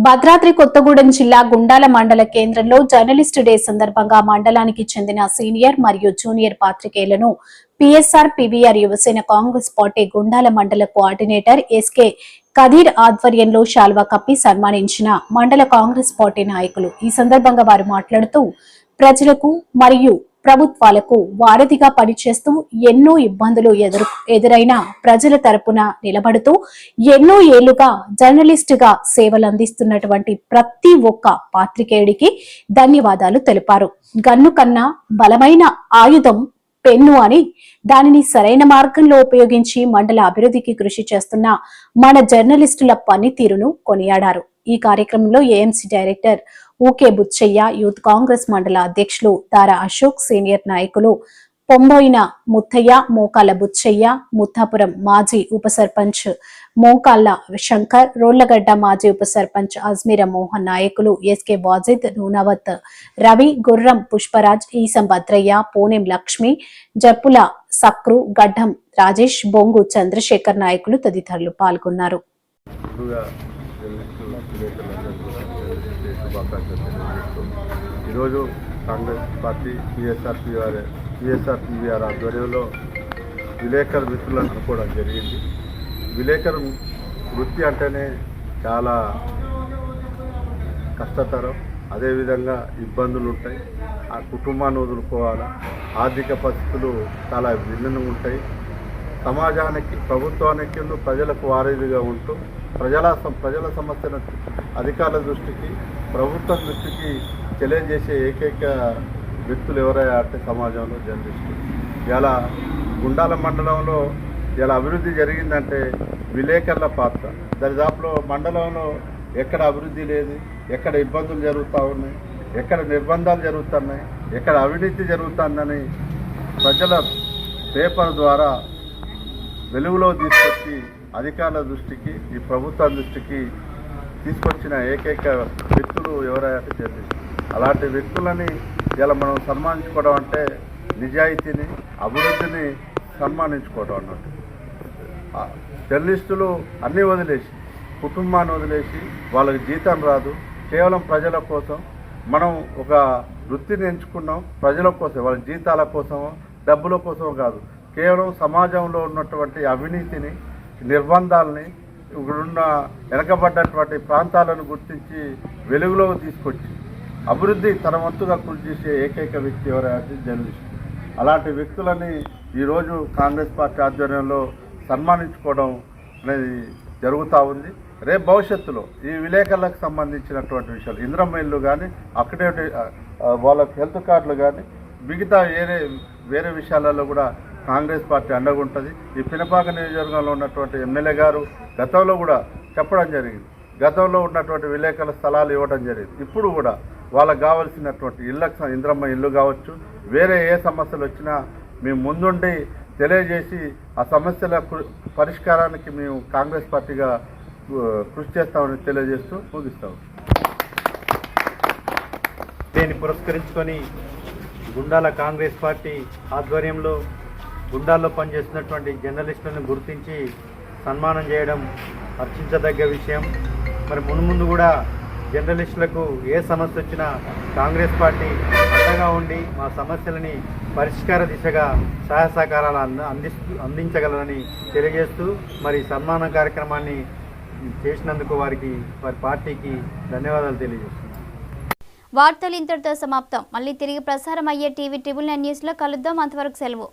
భద్రాద్రి కొత్తగూడెం జిల్లా గుండాల మండల కేంద్రంలో జర్నలిస్ట్ డే సందర్భంగా మండలానికి చెందిన సీనియర్ మరియు junior పాత్రికేయులను PSR PVR Yuvasena Congress party Gundala మండల కోఆర్డినేటర్ ఎస్కే కదీర్ ఆధ్వర్యంలో శాల్వా కప్పి సన్మానించిన మండల కాంగ్రెస్ పార్టీ నాయకులు. ఈ సందర్భంగా వారు మాట్లాడుతూ ప్రజలకు మరియు ప్రభుత్వాలకు వారధిగా పనిచేస్తూ ఎన్నో ఇబ్బందులు ఎదురు ఎదురైన ప్రజల తరపున నిలబడుతూ ఎన్నో ఏళ్ళుగా జర్నలిస్ట్గా సేవలు అందిస్తున్నటువంటి ప్రతి ఒక్క పాత్రికేయుడికి ధన్యవాదాలు తెలిపారు. గన్ను కన్నా బలమైన ఆయుధం పెన్ను అని దానిని సరైన మార్గంలో ఉపయోగించి మండల అభివృద్ధికి కృషి చేస్తున్న మన జర్నలిస్టుల పనితీరును కొనియాడారు. ఈ కార్యక్రమంలో ఏఎంసీ డైరెక్టర్ ఊకే బుచ్చయ్య యూత్ కాంగ్రెస్ మండల అధ్యక్షులు దారా అశోక్ సీనియర్ నాయకులు పొంబోయిన ముత్తయ్య మోకాల బుచ్చయ్య ముత్తాపురం మాజీ ఉప సర్పంచ్ మోకాళ్ళ శంకర్ రోళ్ళగడ్డ మాజీ ఉప సర్పంచ్ అజ్మీర మోహన్ నాయకులు ఎస్కే వాజిద్ నూనవత్ రవి గుర్రం పుష్పరాజ్ ఈసం భద్రయ్య పూనెం లక్ష్మి జప్పుల సక్రు గడ్డం రాజేష్ బొంగు చంద్రశేఖర్ నాయకులు తదితరులు పాల్గొన్నారు ముందుగా జర్నలిస్టు విలేకరులందరికీ కూడా జర్నలిస్ట్ డే శుభాకాంక్షలు తెలియజేస్తూ ఈరోజు Congress party PSR PR PSR PVR ఆధ్వర్యంలో విలేకరు మిత్రులను అనుకోవడం జరిగింది. విలేకరు వృత్తి అంటేనే చాలా కష్టతరం అదేవిధంగా ఇబ్బందులు ఉంటాయి. ఆ కుటుంబాన్ని వదులుకోవాలి? ఆర్థిక పరిస్థితులు చాలా భిన్నంగా ఉంటాయి. సమాజానికి ప్రభుత్వానికి ప్రజలకు వారధిగా ఉంటూ ప్రజల ప్రజల సమస్యల అధికారుల దృష్టికి ప్రభుత్వం దృష్టికి తెలియజేసే ఏకైక వ్యక్తులు ఎవరైనా అంటే సమాజంలో జర్నలిస్టులు. ఇలా గుండాల మండలంలో ఇలా అభివృద్ధి జరిగిందంటే విలేకరుల పాత్ర. దరిదాపులో మండలంలో ఎక్కడ అభివృద్ధి లేదు ఎక్కడ ఇబ్బందులు జరుగుతూ ఉన్నాయి ఎక్కడ నిర్బంధాలు జరుగుతున్నాయి ఎక్కడ అవినీతి జరుగుతుందని ప్రజల పేపర్ ద్వారా వెలుగులో తీసుకొచ్చి అధికారుల దృష్టికి ఈ ప్రభుత్వం దృష్టికి తీసుకొచ్చిన ఏకైక వ్యక్తులు ఎవరైతే జర్నలిస్టులు అలాంటి వ్యక్తులని ఇలా మనం సన్మానించుకోవడం అంటే నిజాయితీని అభివృద్ధిని సన్మానించుకోవడం అన్నట్టు. జర్నలిస్టులు అన్నీ వదిలేసి కుటుంబాన్ని వదిలేసి వాళ్ళకి జీతం రాదు. కేవలం ప్రజల కోసం మనం ఒక వృత్తిని ఎంచుకున్నాం. ప్రజల కోసం వాళ్ళ జీతాల కోసమో డబ్బుల కోసమో కాదు. కేవలం సమాజంలో ఉన్నటువంటి అవినీతిని నిర్బంధాలని ఇక్కడున్న వెనకబడ్డటువంటి ప్రాంతాలను గుర్తించి వెలుగులోకి తీసుకొచ్చి అభివృద్ధి తన వంతుగా కృషి చేసే ఏకైక వ్యక్తి ఎవరైతే జర్నలిస్ట్. అలాంటి వ్యక్తులని ఈరోజు కాంగ్రెస్ పార్టీ ఆధ్వర్యంలో సన్మానించుకోవడం అనేది జరుగుతూ ఉంది. రేపు భవిష్యత్తులో ఈ విలేకరులకు సంబంధించినటువంటి విషయాలు ఇంద్రమైళ్ళు కానీ అక్కడే వాళ్ళకి హెల్త్ కార్డులు కానీ మిగతా వేరే వేరే విషయాలలో కూడా కాంగ్రెస్ పార్టీ అండగా ఉంటుంది. ఈ పినపాక నియోజకవర్గంలో ఉన్నటువంటి ఎమ్మెల్యే గారు గతంలో కూడా చెప్పడం జరిగింది. గతంలో ఉన్నటువంటి విలేకరుల స్థలాలు ఇవ్వడం జరిగింది. ఇప్పుడు కూడా వాళ్ళకు కావాల్సినటువంటి ఇళ్ళకి ఇంద్రమ్మ ఇల్లు కావచ్చు వేరే ఏ సమస్యలు వచ్చినా మేము ముందుండి తెలియజేసి ఆ సమస్యల పరిష్కారానికి మేము కాంగ్రెస్ పార్టీగా కృషి చేస్తామని తెలియజేస్తూ ముగిస్తాము దీన్ని పురస్కరించుకొని గుండాల కాంగ్రెస్ పార్టీ ఆధ్వర్యంలో గుండాల్లో పనిచేస్తున్నటువంటి జర్నలిస్టులను గుర్తించి సన్మానం చేయడం హర్షించదగ్గ విషయం. మరి ముందు ముందు కూడా జర్నలిస్టులకు ఏ సమస్య వచ్చినా కాంగ్రెస్ పార్టీ అండగా ఉండి మా సమస్యలని పరిష్కార దిశగా సహాయ సహకారాలు అంద అందిస్తూ అందించగలరని తెలియజేస్తూ మరి సన్మాన కార్యక్రమాన్ని చేసినందుకు వారికి వారి పార్టీకి ధన్యవాదాలు తెలియజేస్తున్నాను వార్తలు ఇంతటితో సమాప్తం. మళ్ళీ తిరిగి ప్రసారం అయ్యే టీవీ ట్రిబుల్ నైన్ న్యూస్లో కలుద్దాం. అంతవరకు సెలవు.